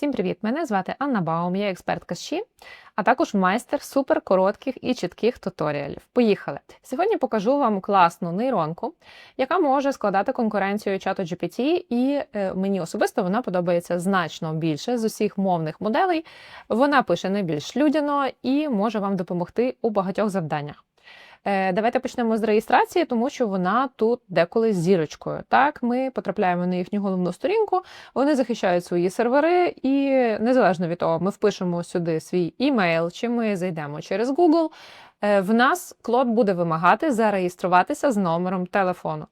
Всім привіт! Мене звати Анна Баум, я експертка ЩІ, а також майстер суперкоротких і чітких туторіалів. Поїхали! Сьогодні покажу вам класну нейронку, яка може складати конкуренцію чату GPT, і е, мені особисто вона подобається значно більше з усіх мовних моделей. Вона пише найбільш людяно і може вам допомогти у багатьох завданнях. Е, Давайте почнемо з реєстрації, тому що вона тут деколи з зірочкою. Так, ми потрапляємо на їхню головну сторінку, вони захищають свої сервери, і незалежно від того, ми впишемо сюди свій імейл, чи ми зайдемо через Google, е, в нас клод буде вимагати зареєструватися з номером телефону.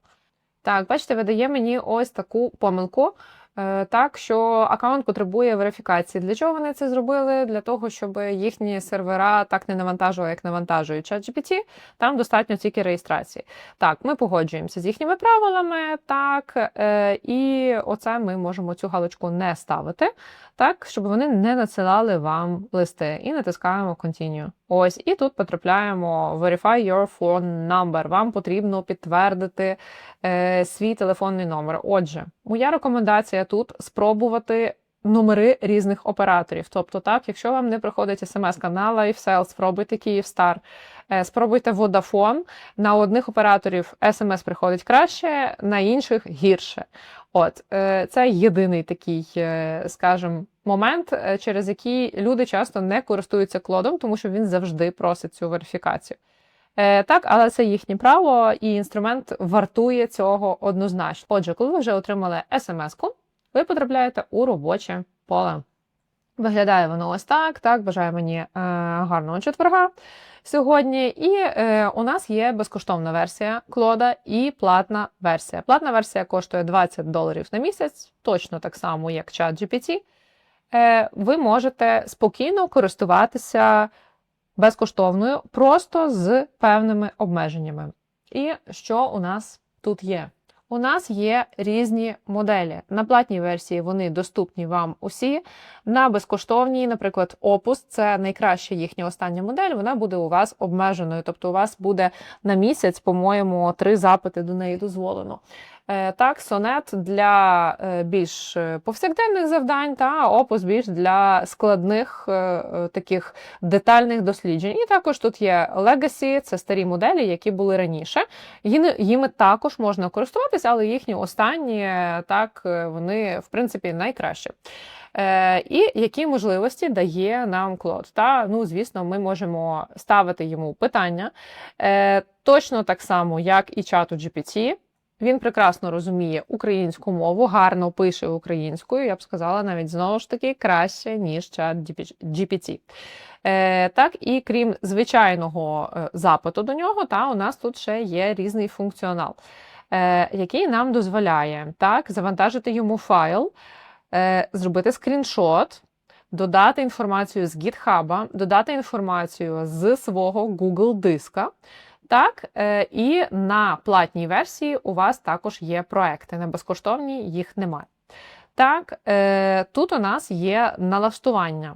Так, бачите, видає мені ось таку помилку. Е, Так, що аккаунт потребує верифікації. Для чого вони це зробили? Для того, щоб їхні сервера так не навантажували, як навантажують ChatGPT. Там достатньо тільки реєстрації. Так, ми погоджуємося з їхніми правилами, так, е, і оце ми можемо цю галочку не ставити, так, щоб вони не надсилали вам листи. І натискаємо Continue. Ось, і тут потрапляємо Verify your phone number. Вам потрібно підтвердити е, свій телефонний номер. Отже, моя рекомендація тут спробувати. Номери різних операторів. Тобто, так, якщо вам не приходить смс на LifeSell, спробуйте Київстар, е, спробуйте Vodafone. На одних операторів смс приходить краще, на інших гірше. От е, це єдиний такий, е, скажімо, момент, через який люди часто не користуються клодом, тому що він завжди просить цю верифікацію. Так, але це їхнє право, і інструмент вартує цього однозначно. Отже, коли ви вже отримали смс-ку, ви потрапляєте у робоче поле. Виглядає воно ось так. Так, бажаю мені е, гарного четверга сьогодні. І е, у нас є безкоштовна версія клода і платна версія. Платна версія коштує 20 доларів на місяць, точно так само, як чат GPT. Е, ви можете спокійно користуватися безкоштовною, просто з певними обмеженнями. І що у нас тут є? У нас є різні моделі. На платній версії вони доступні вам усі. На безкоштовній, наприклад, Opus, це найкраща їхня остання модель, вона буде у вас обмеженою. Тобто у вас буде на місяць, по-моєму, три запити до неї дозволено. Е, Так, сонет для е, більш е, повсякденних завдань, та опус більш для складних таких детальних досліджень. І також тут є Legacy, це старі моделі, які були раніше. Їми, також можна користуватися, але їхні останні так вони в принципі найкращі. Е, і які можливості дає нам Клод? Та ну, звісно, ми можемо ставити йому питання е, точно так само, як і чату GPT. Він прекрасно розуміє українську мову, гарно пише українською. Я б сказала, навіть знову ж таки краще ніж чат GPT. Е, Так, і крім звичайного е, запиту до нього, та у нас тут ще є різний функціонал, е, який нам дозволяє так завантажити йому файл, е, зробити скріншот. Додати інформацію з GitHub, додати інформацію з свого Google диска. Так, е, і на платній версії у вас також є проекти. На безкоштовній їх немає. Так, е, тут у нас є налаштування.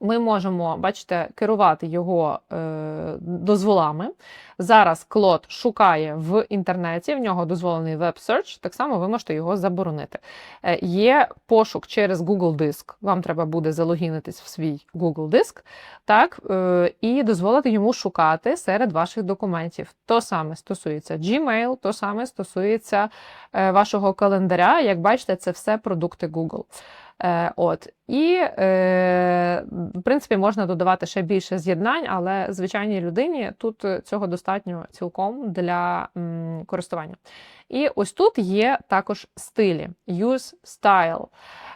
Ми можемо, бачите, керувати його е, дозволами. Зараз Клод шукає в інтернеті, в нього дозволений веб-серч, так само ви можете його заборонити. Е, є пошук через Google Диск. Вам треба буде залогінитись в свій Google Диск, так, е, і дозволити йому шукати серед ваших документів. То саме стосується Gmail, то саме стосується е, вашого календаря. Як бачите, це все продукти Google. Е, От і е, в принципі можна додавати ще більше з'єднань, але звичайній людині тут цього достатньо цілком для користування. І ось тут є також стилі use style.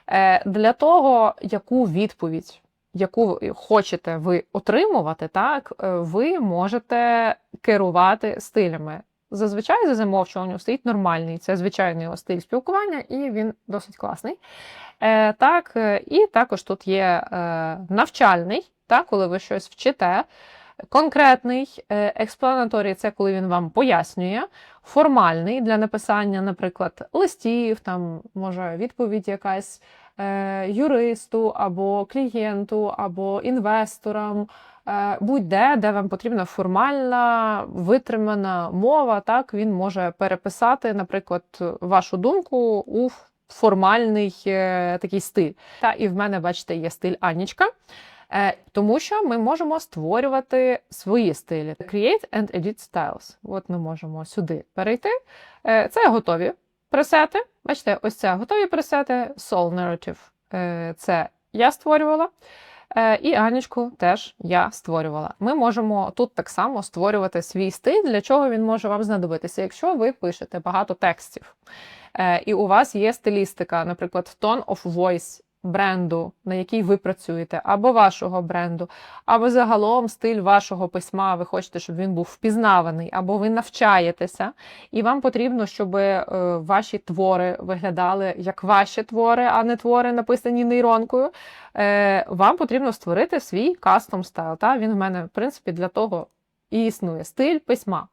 Е, Для того, яку відповідь. Яку хочете ви отримувати, так ви можете керувати стилями. Зазвичай за замовчуванням стоїть нормальний, це звичайний його стиль спілкування, і він досить класний. Е, Так, е, і також тут є е, навчальний, так, коли ви щось вчите. Конкретний експланаторій це коли він вам пояснює, формальний для написання, наприклад, листів, там може відповідь якась е, юристу або клієнту, або інвесторам, е, будь-де, де вам потрібна формальна витримана мова, так він може переписати, наприклад, вашу думку у формальний е, такий стиль. Та і в мене, бачите, є стиль Анічка. Е, Тому що ми можемо створювати свої стилі. Create and edit styles. От ми можемо сюди перейти. Е, Це готові пресети. Бачите, ось це готові пресети. Soul Narrative. Е, Це я створювала. Е, І Анічку теж я створювала. Ми можемо тут так само створювати свій стиль, для чого він може вам знадобитися, якщо ви пишете багато текстів. Е, І у вас є стилістика, наприклад, tone of voice бренду, на який ви працюєте, або вашого бренду, або загалом стиль вашого письма. Ви хочете, щоб він був впізнаваний, або ви навчаєтеся, і вам потрібно, щоб е, ваші твори виглядали як ваші твори, а не твори, написані нейронкою. Е, Вам потрібно створити свій кастом стайл. Та? Він в мене, в принципі, для того і існує стиль письма.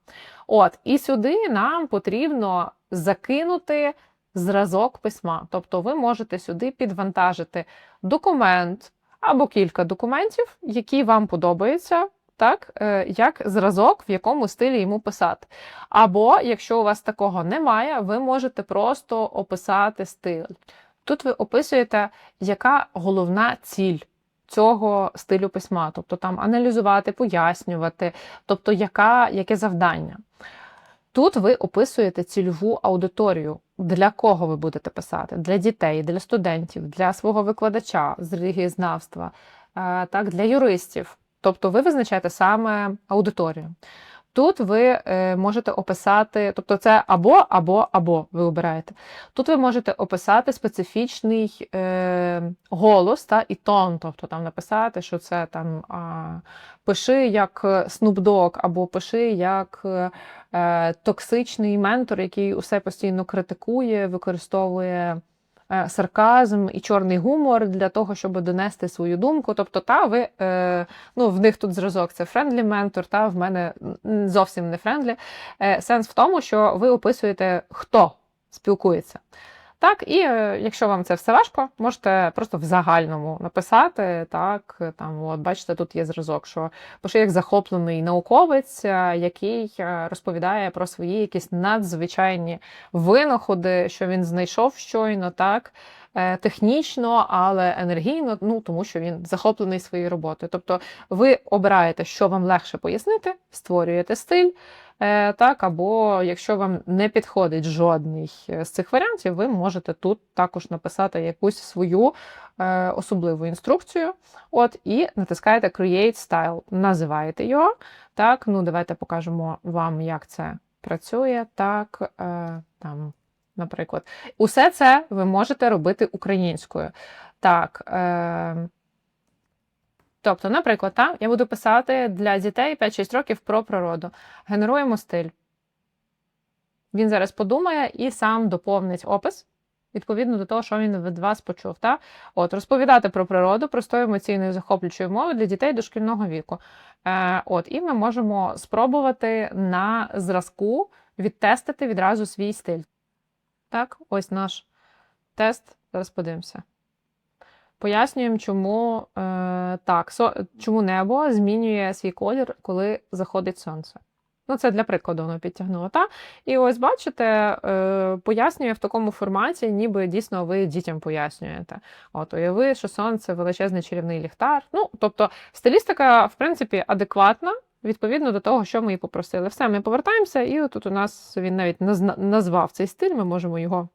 От, і сюди нам потрібно закинути зразок письма. Тобто ви можете сюди підвантажити документ або кілька документів, які вам подобаються. Так, е, як зразок, в якому стилі йому писати. Або, якщо у вас такого немає, ви можете просто описати стиль. Тут ви описуєте, яка головна ціль цього стилю письма, тобто там аналізувати, пояснювати, тобто яка, яке завдання. Тут ви описуєте цільову аудиторію, для кого ви будете писати: для дітей, для студентів, для свого викладача з релігієзнавства, е, так, для юристів. Тобто ви визначаєте саме аудиторію. Тут ви е, можете описати, тобто це або, або, або ви обираєте. Тут ви можете описати специфічний е, голос та, і тон, тобто там написати, що це там а, пиши як Snoop Dogg, або пиши як е, токсичний ментор, який усе постійно критикує, використовує. Е, Сарказм і чорний гумор для того, щоб донести свою думку. Тобто, та ви е, ну в них тут зразок це френдлі ментор, та в мене зовсім не френдлі. Сенс в тому, що ви описуєте, хто спілкується. Так, і е, якщо вам це все важко, можете просто в загальному написати. Так, там, от бачите, тут є зразок, що пише як захоплений науковець, е, який е, розповідає про свої якісь надзвичайні винаходи, що він знайшов щойно, так. Технічно, але енергійно, ну тому що він захоплений своєю роботою. Тобто ви обираєте, що вам легше пояснити, створюєте стиль, Так, або якщо вам не підходить жодний з цих варіантів, ви можете тут також написати якусь свою е, особливу інструкцію. От, і натискаєте Create Style, називаєте його. Так, ну давайте покажемо вам, як це працює. Так, е, там, наприклад, усе це ви можете робити українською. Так. Е, Тобто, наприклад, та, я буду писати для дітей 5-6 років про природу. Генеруємо стиль. Він зараз подумає і сам доповнить опис відповідно до того, що він від вас почув. Та? От, Розповідати про природу простою емоційною захоплюючою мовою для дітей дошкільного віку. Е, от, І ми можемо спробувати на зразку відтестити відразу свій стиль. Так, ось наш тест. Зараз подивимося. Пояснюємо, чому е, так, со, чому небо змінює свій колір, коли заходить сонце. Ну, це для прикладу воно підтягнуло. Та? І ось бачите, е, пояснює в такому форматі, ніби дійсно ви дітям пояснюєте. От, уяви, що сонце величезний чарівний ліхтар. Ну, тобто, стилістика, в принципі, адекватна. Відповідно до того, що ми і попросили. Все, ми повертаємося, і тут у нас він навіть назвав цей стиль, ми можемо його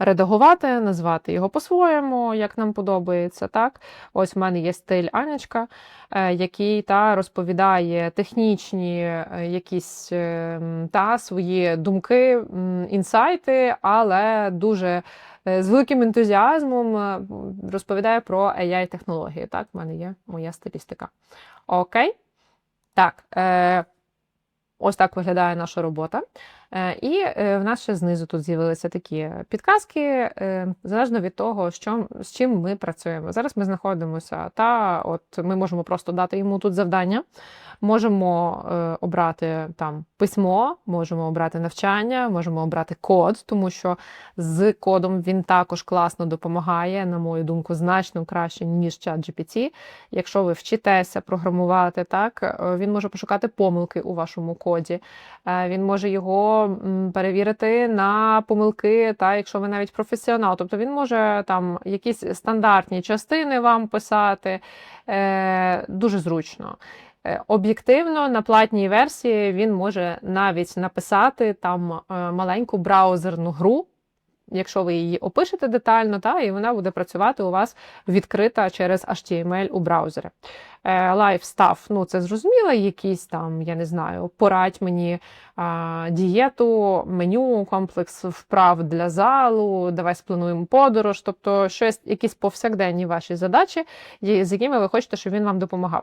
редагувати, назвати його по-своєму, як нам подобається. Так, Ось в мене є стиль Анечка, е, який та розповідає технічні е, якісь е, та свої думки, інсайти, але дуже з великим ентузіазмом розповідає про AI-технології. Так, в мене є моя стилістика. Окей. Так. Ось так виглядає наша робота. Е, і е, в нас ще знизу тут з'явилися такі підказки, е, залежно від того, що, з чим ми працюємо. Зараз ми знаходимося, та от ми можемо просто дати йому тут завдання, можемо обрати там письмо, можемо обрати навчання, можемо обрати код, тому що з кодом він також класно допомагає, на мою думку, значно краще, ніж чат GPT. Якщо ви вчитеся програмувати, так він може пошукати помилки у вашому коді, він може його перевірити на помилки, та якщо ви навіть професіонал. Тобто він може там якісь стандартні частини вам писати е, дуже зручно. Е, Об'єктивно на платній версії він може навіть написати там е, маленьку браузерну гру, якщо ви її опишете детально, та, і вона буде працювати у вас відкрита через HTML у браузері. Е, stuff, ну це зрозуміло, якісь там, я не знаю, порадь мені а, дієту, меню, комплекс вправ для залу, давай сплануємо подорож, тобто щось, якісь повсякденні ваші задачі, з якими ви хочете, щоб він вам допомагав.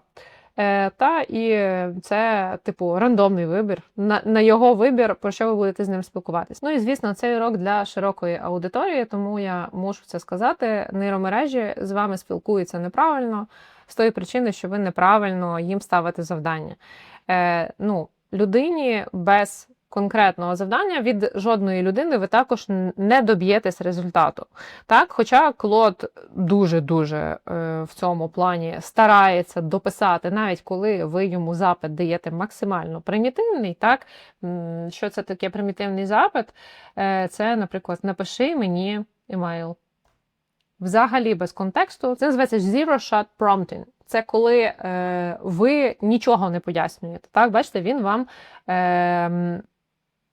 Е, та і це, типу, рандомний вибір. На, на його вибір, про що ви будете з ним спілкуватись. Ну і звісно, цей урок для широкої аудиторії, тому я мушу це сказати. Нейромережі з вами спілкуються неправильно з тої причини, що ви неправильно їм ставите завдання. Е, ну, людині без конкретного завдання від жодної людини ви також не доб'єтесь результату. Так, хоча Клод дуже-дуже е, в цьому плані старається дописати, навіть коли ви йому запит даєте максимально примітивний, так що це таке примітивний запит? Е, це, наприклад, напиши мені емейл. Взагалі без контексту. Це називається Zero Shot Prompting. Це коли е, ви нічого не пояснюєте. Так, бачите, він вам е,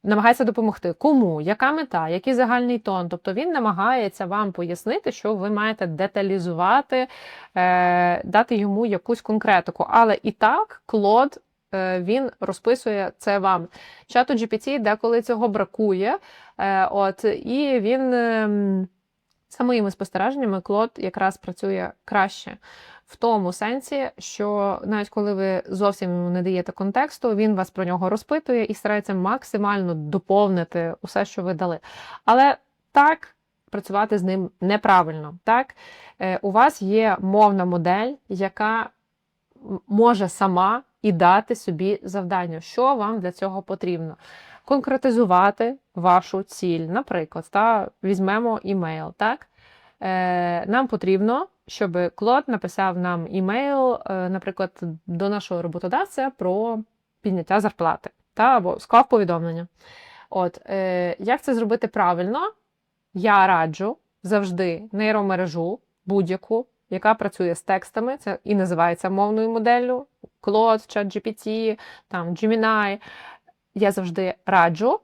намагається допомогти. Кому, яка мета, який загальний тон. Тобто він намагається вам пояснити, що ви маєте деталізувати, е, дати йому якусь конкретику. Але і так, Клод. е, Він розписує це вам. Чату GPT деколи цього бракує. Е, от, і він ем, за моїми спостереженнями, Клод якраз працює краще в тому сенсі, що навіть коли ви зовсім йому не даєте контексту, він вас про нього розпитує і старається максимально доповнити усе, що ви дали. Але так працювати з ним неправильно. Так? Е, У вас є мовна модель, яка може сама і дати собі завдання, що вам для цього потрібно. Конкретизувати вашу ціль. Наприклад, та, візьмемо імейл. Так? Е, нам потрібно, щоб Клод написав нам імейл, е, наприклад, до нашого роботодавця про підняття зарплати та, або склав повідомлення. От, е, як це зробити правильно? Я раджу завжди нейромережу будь-яку, яка працює з текстами, це і називається мовною моделлю, Claude, ChatGPT, там Gemini. Я завжди раджу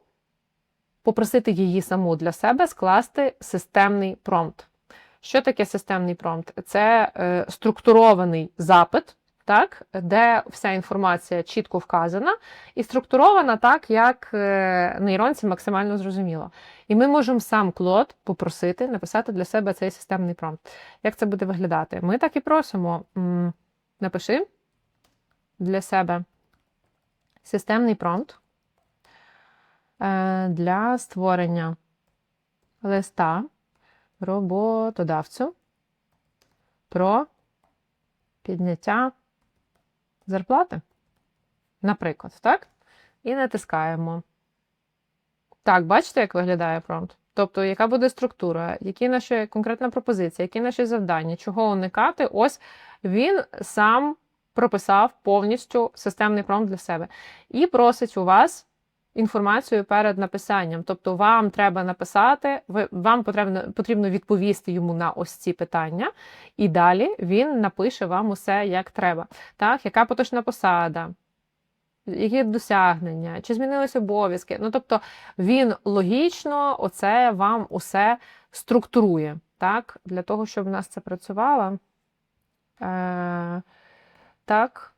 попросити її саму для себе скласти системний промпт. Що таке системний промпт? Це е, структурований запит, так, де вся інформація чітко вказана, і структурована так, як е, нейронці максимально зрозуміло. І ми можемо сам Клод попросити написати для себе цей системний промпт. Як це буде виглядати? Ми так і просимо. м, Напиши для себе системний промпт е, для створення листа роботодавцю про підняття зарплати. Наприклад, так? І натискаємо. Так, бачите, як виглядає промпт? Тобто, яка буде структура, які наші конкретна пропозиція, які наші завдання, чого уникати. Ось він сам прописав повністю системний промпт для себе. І просить у вас інформацію перед написанням. Тобто, вам треба написати, вам потрібно, потрібно відповісти йому на ось ці питання, і далі він напише вам усе як треба. Так, яка поточна посада, які досягнення, чи змінились обов'язки. Ну, тобто, він логічно оце вам усе структурує, так, для того, щоб у нас це працювало. Е, так.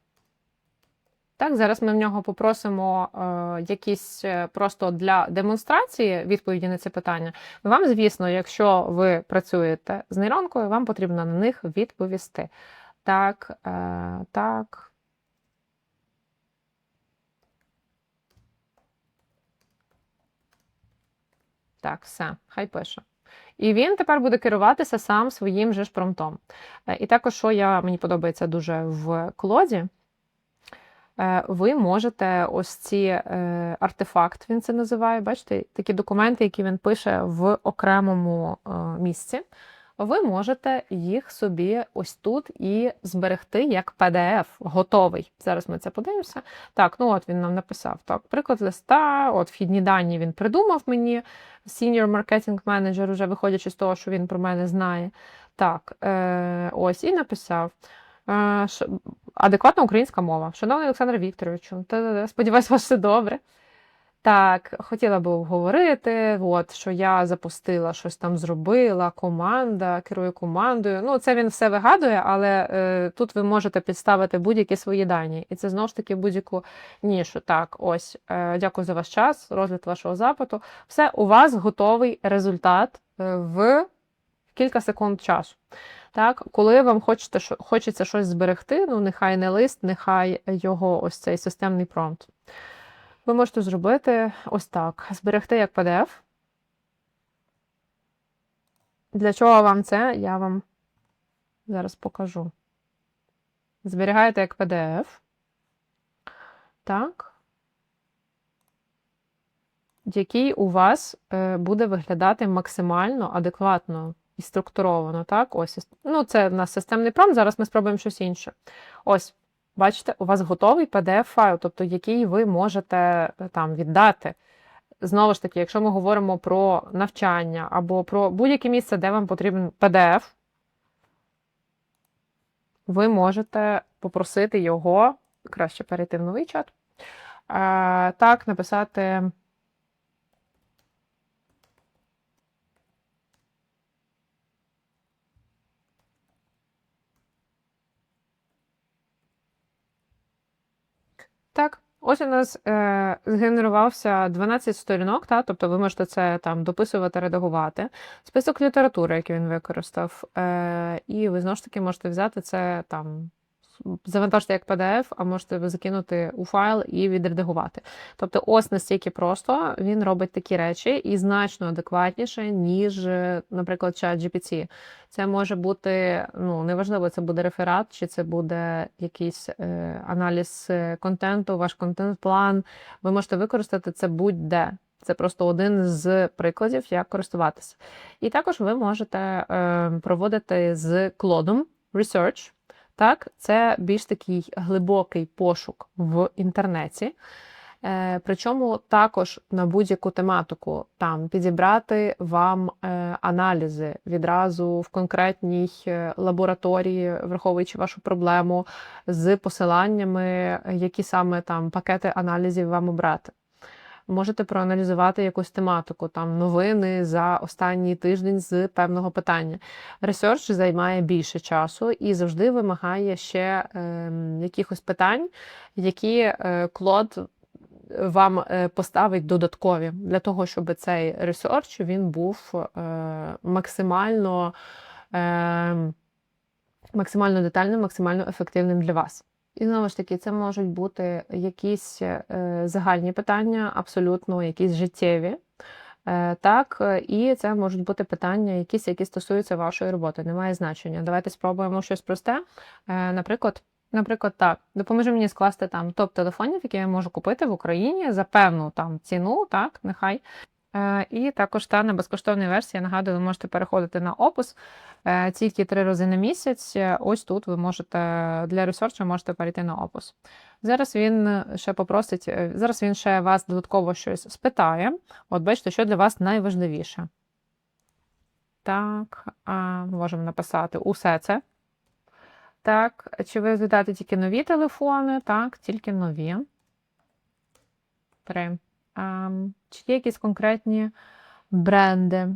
Так, зараз ми в нього попросимо е, якісь е, просто для демонстрації відповіді на це питання. Вам, звісно, якщо ви працюєте з нейронкою, вам потрібно на них відповісти. Так, е, так. Так, все, хай пише. І він тепер буде керуватися сам своїм же ж промптом. Е, І також, що я, мені подобається дуже в клоді, ви можете ось ці е, артефакт, він це називає, бачите, такі документи, які він пише в окремому е, місці. ви можете їх собі ось тут і зберегти як PDF, готовий. Зараз ми це подивимося. Так, ну от він нам написав. Так, приклад листа, от вхідні дані він придумав мені. Senior Marketing Manager, уже виходячи з того, що він про мене знає. Так, е, ось і написав. Е, адекватна українська мова. Шановний Олександр Вікторовичу, сподіваюсь, вас все добре. Так, хотіла би обговорити, от, що я запустила, щось там зробила, команда, керую командою. Ну, це він все вигадує, але е, тут ви можете підставити будь-які свої дані. І це знову ж таки будь-яку нішу. Так, ось, е, дякую за ваш час, розгляд вашого запиту. Все, у вас готовий результат е, в кілька секунд часу. Так, коли вам хочете, хочеться щось зберегти, ну нехай не лист, нехай його ось цей системний промпт. Ви можете зробити ось так: зберегти як PDF. Для чого вам це? Я вам зараз покажу. Зберігаєте як PDF. Так. Який у вас е, буде виглядати максимально адекватно і структуровано. Так, ось. Ну, це в нас системний промпт, зараз ми спробуємо щось інше. Ось. Бачите, у вас готовий PDF-файл, тобто який ви можете е, там віддати. Знову ж таки, якщо ми говоримо про навчання або про будь-яке місце, де вам потрібен PDF, ви можете попросити його, краще перейти в новий чат. е, Так, написати. Так, ось у нас е, згенерувався 12 сторінок, та, тобто ви можете це там дописувати, редагувати. Список літератури, який він використав. Е, і ви знову ж таки можете взяти це там. Завантажити як PDF, а можете закинути у файл і відредагувати. Тобто, ось настільки просто він робить такі речі і значно адекватніше, ніж, наприклад, чат GPT. Це може бути, ну неважливо, це буде реферат, чи це буде якийсь е, аналіз е, контенту, ваш контент-план. Ви можете використати це будь-де. Це просто один з прикладів, як користуватися. І також ви можете е, проводити з клодом research. Так, це більш такий глибокий пошук в інтернеті. Е, Причому також на будь-яку тематику там підібрати вам е, аналізи відразу в конкретній е, лабораторії, враховуючи вашу проблему, з посиланнями, які саме там пакети аналізів вам обрати. Можете проаналізувати якусь тематику, там новини за останній тиждень з певного питання. Ресерч займає більше часу і завжди вимагає ще е, якихось питань, які е, Клод вам е, поставить додаткові для того, щоб цей ресерч він був е, максимально, е, максимально детальним, максимально ефективним для вас. І знову ж таки, це можуть бути якісь е, загальні питання, абсолютно якісь життєві. Е, Так, і це можуть бути питання, якісь, які стосуються вашої роботи. Немає значення. Давайте спробуємо щось просте. Е, Наприклад, наприклад, так, допоможи мені скласти там топ телефонів, які я можу купити в Україні за певну там ціну, так, нехай. Е, І також та на безкоштовній версії, я нагадую, ви можете переходити на опус е, тільки три рази на місяць. Е, Ось тут ви можете для ресерчу можете перейти на опус. Зараз він ще попросить, зараз він ще вас додатково щось спитає. От бачите, що для вас найважливіше. Так, можемо написати усе це. Так, чи ви розглядаєте тільки нові телефони? Так, тільки нові. Три. Чи є якісь конкретні бренди,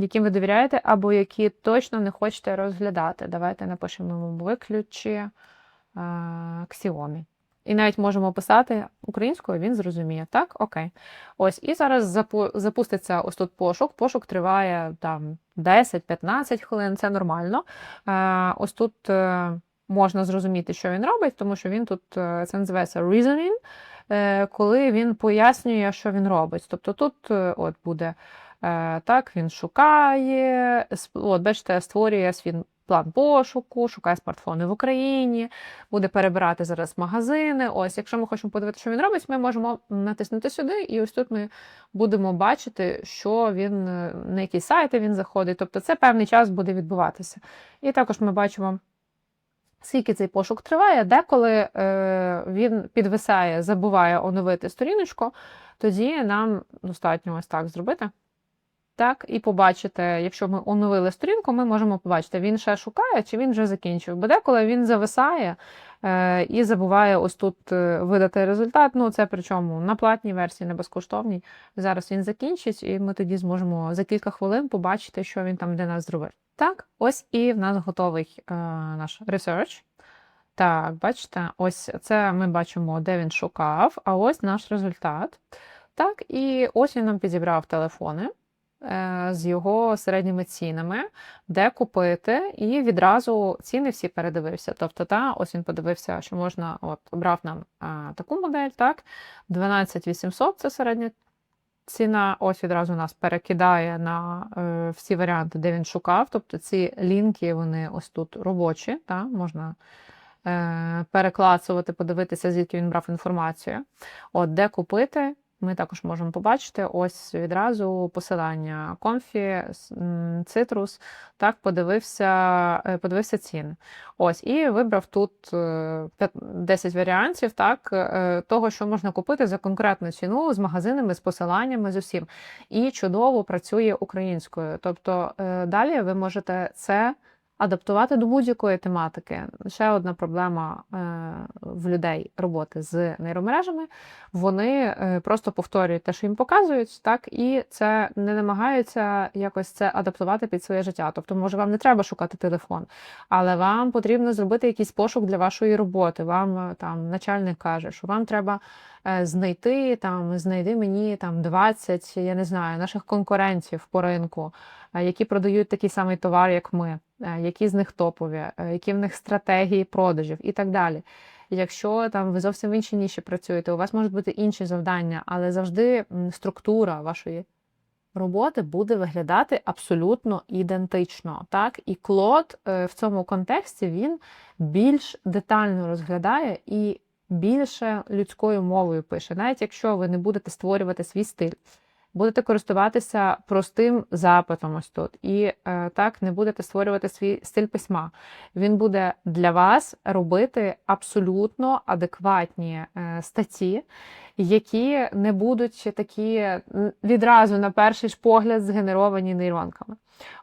яким ви довіряєте, або які точно не хочете розглядати? Давайте напишемо виключі Xiaomi. І навіть можемо писати українською, він зрозуміє. Так, окей. Ось, і зараз запу- запуститься ось тут пошук. Пошук триває там 10-15 хвилин, це нормально. Е, ось тут е, можна зрозуміти, що він робить, тому що він тут е, це називається reasoning, коли він пояснює, що він робить. Тобто тут е, от буде е, так, він шукає, от бачите, створює свій план пошуку, шукає смартфони в Україні, буде перебирати зараз магазини. Ось, якщо ми хочемо подивитися, що він робить, ми можемо натиснути сюди, і ось тут ми будемо бачити, що він е, на які сайти він заходить. Тобто це певний час буде відбуватися. І також ми бачимо. Скільки цей пошук триває, деколи е, він підвисає, забуває оновити сторіночку, тоді нам достатньо ось так зробити. Так, і побачити, якщо ми оновили сторінку, ми можемо побачити, він ще шукає, чи він вже закінчив. Бо деколи він зависає е, і забуває ось тут е, видати результат. Ну, це причому на платній версії, не безкоштовній. Зараз він закінчить, і ми тоді зможемо за кілька хвилин побачити, що він там для нас зробив. Так, ось і в нас готовий е, наш research. Так, бачите, ось це ми бачимо, де він шукав, а ось наш результат. Так, і ось він нам підібрав телефони е, з його середніми цінами, де купити, і відразу ціни всі передивився. Тобто, та, ось він подивився, що можна, от, обрав нам а, таку модель, так, 12800 це середня ціна. Ось відразу нас перекидає на е, всі варіанти, де він шукав. Тобто ці лінки, вони ось тут робочі, та, можна е, переклацувати, подивитися, звідки він брав інформацію. От, де купити, ми також можемо побачити ось відразу посилання Комфі, Цитрус, так, подивився е, подивився ціни. Ось, І вибрав тут е, 10 варіантів так, е, того, що можна купити за конкретну ціну з магазинами, з посиланнями, з усім. І чудово працює українською. Тобто е, далі ви можете це адаптувати до будь-якої тематики. Ще одна проблема е, в людей роботи з нейромережами. Вони е, просто повторюють те, що їм показують, так і це не намагаються якось це адаптувати під своє життя. Тобто, може, вам не треба шукати телефон, але вам потрібно зробити якийсь пошук для вашої роботи. Вам е, там начальник каже, що вам треба. Знайти там, знайди мені там 20, я не знаю, наших конкурентів по ринку, які продають такий самий товар, як ми. Е, які з них топові, е, які в них стратегії продажів і так далі. Якщо там ви зовсім в іншій ніші працюєте, у вас можуть бути інші завдання, але завжди структура вашої роботи буде виглядати абсолютно ідентично. Так? І Клод е, в цьому контексті він більш детально розглядає і більше людською мовою пише, навіть якщо ви не будете створювати свій стиль будете користуватися простим запитом ось тут. І е, так не будете створювати свій стиль письма. Він буде для вас робити абсолютно адекватні е, статті, які не будуть такі відразу на перший ж погляд згенеровані нейронками.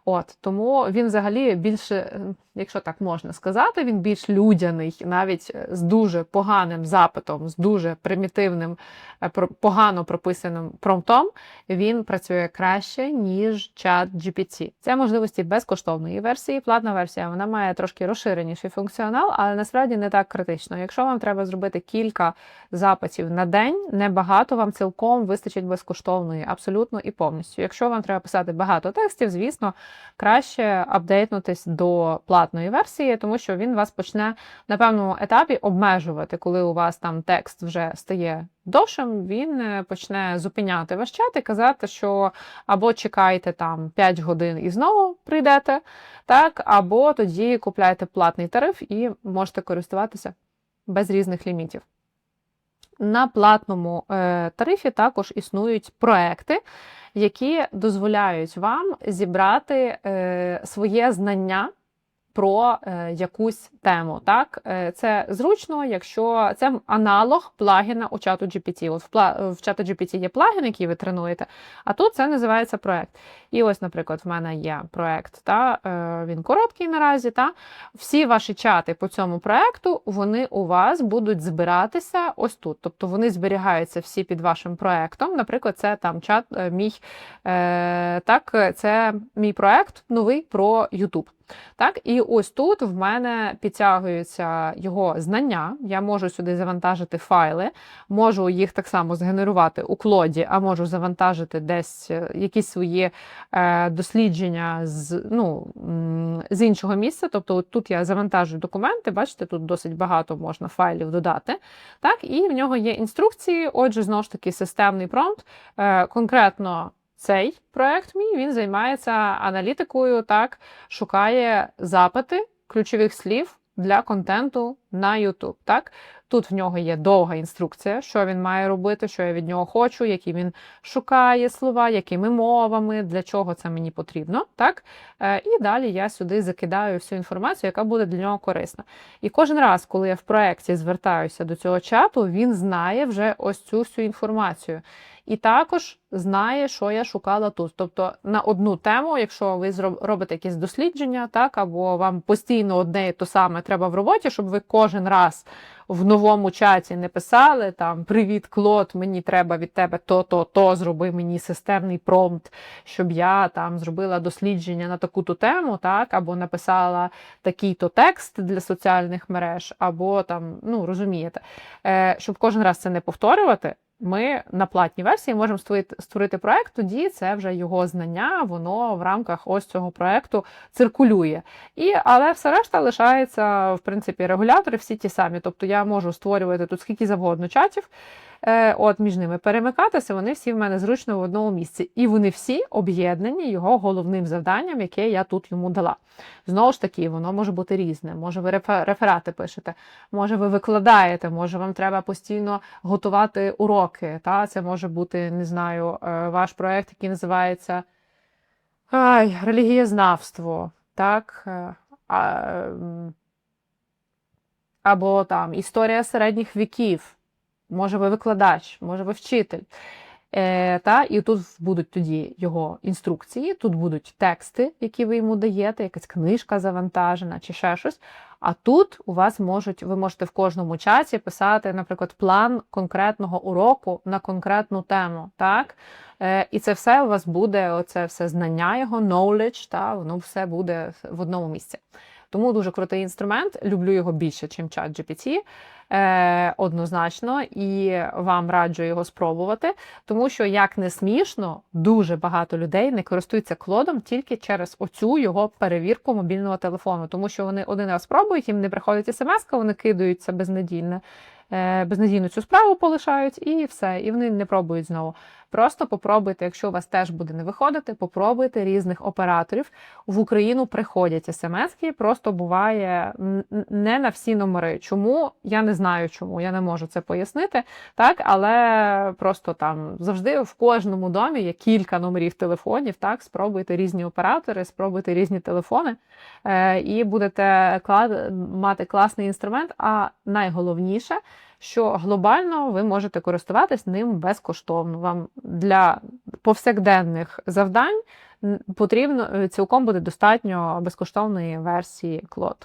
От Тому він взагалі більше, якщо так можна сказати, він більш людяний, навіть з дуже поганим запитом, з дуже примітивним, е, погано прописаним промптом, він працює краще, ніж чат GPT. Це можливості безкоштовної версії. Платна версія вона має трошки розширеніший функціонал, але насправді не так критично. Якщо вам треба зробити кілька запитів на день, небагато вам цілком вистачить безкоштовної, абсолютно і повністю. Якщо вам треба писати багато текстів, звісно краще апдейтнутись до платної версії, тому що він вас почне на певному етапі обмежувати, коли у вас там текст вже стає довшим, він е, почне зупиняти ваш чат і казати, що або чекайте там 5 годин і знову прийдете, так, або тоді купляйте платний тариф і можете користуватися без різних лімітів. На платному е, тарифі також існують проекти, які дозволяють вам зібрати е, своє знання про е, якусь тему. Так, е, Це зручно, якщо це аналог плагіна у чату GPT. От в, в чату GPT є плагін, який ви тренуєте, а тут це називається проект. І ось, наприклад, в мене є проект, та, е, він короткий наразі. Та, Всі ваші чати по цьому проекту вони у вас будуть збиратися ось тут. Тобто вони зберігаються всі під вашим проектом. Наприклад, це там чат мій, так, це мій проект новий про YouTube. Так, І ось тут в мене підтягуються його знання. Я можу сюди завантажити файли, можу їх так само згенерувати у клоді, а можу завантажити десь е, якісь свої е, дослідження з ну, з іншого місця. Тобто, тут я завантажую документи, бачите, тут досить багато можна файлів додати. Так, І в нього є інструкції, отже, знову ж таки, системний промпт. Е, конкретно цей проект мій він займається аналітикою, так шукає запити ключових слів для контенту на YouTube. Так тут в нього є довга інструкція, що він має робити, що я від нього хочу, які він шукає слова, якими мовами, для чого це мені потрібно. Так Е, і далі я сюди закидаю всю інформацію, яка буде для нього корисна. І кожен раз, коли я в проєкті звертаюся до цього чату, він знає вже ось цю всю інформацію. І також знає, що я шукала тут. Тобто на одну тему, якщо ви робите якісь дослідження, так або вам постійно одне і то саме треба в роботі, щоб ви кожен раз в новому чаті не писали там Привіт, Клод, мені треба від тебе то-то, то зроби мені системний промпт, щоб я там зробила дослідження на таку-то тему, так, або написала такий-то текст для соціальних мереж, або там, ну розумієте, е, щоб кожен раз це не повторювати. Ми на платній версії можемо створити, створити проект, тоді це вже його знання, воно в рамках ось цього проекту циркулює. І, але все решта лишається, в принципі, регулятори всі ті самі. Тобто я можу створювати тут скільки завгодно чатів, от між ними перемикатися, вони всі в мене зручно в одному місці. І вони всі об'єднані його головним завданням, яке я тут йому дала. Знову ж таки, воно може бути різне. Може, ви реферати пишете, може, ви викладаєте, може, вам треба постійно готувати уроки. Та? Це може бути, не знаю, е, ваш проєкт, який називається ай, релігієзнавство. Так? Е, а, або там історія середніх віків. Може, ви викладач, може, ви вчитель. Е, та, і тут будуть тоді його інструкції, тут будуть тексти, які ви йому даєте, якась книжка завантажена чи ще щось. А тут у вас можуть, ви можете в кожному чаті писати, наприклад, план конкретного уроку на конкретну тему. Так? Е, і це все у вас буде, оце все знання його, knowledge, та, воно все буде в одному місці. Тому дуже крутий інструмент. Люблю його більше, ніж чат GPT. Е, однозначно, і вам раджу його спробувати, тому що, як не смішно, дуже багато людей не користуються клодом тільки через оцю його перевірку мобільного телефону, тому що вони один раз спробують, їм не приходить смс, вони кидаються безнадійне. е, Безнадійну цю справу полишають і все, і вони не пробують знову. Просто попробуйте, якщо у вас теж буде не виходити, попробуйте різних операторів. В Україну приходять смски, просто буває не на всі номери. Чому я не знаю, чому я не можу це пояснити. Так, але просто там завжди в кожному домі є кілька номерів телефонів. Так, спробуйте різні оператори, спробуйте різні телефони, е, і будете мати класний інструмент. А найголовніше, що глобально ви можете користуватись ним безкоштовно. Вам для повсякденних завдань потрібно е, цілком буде достатньо безкоштовної версії Клод.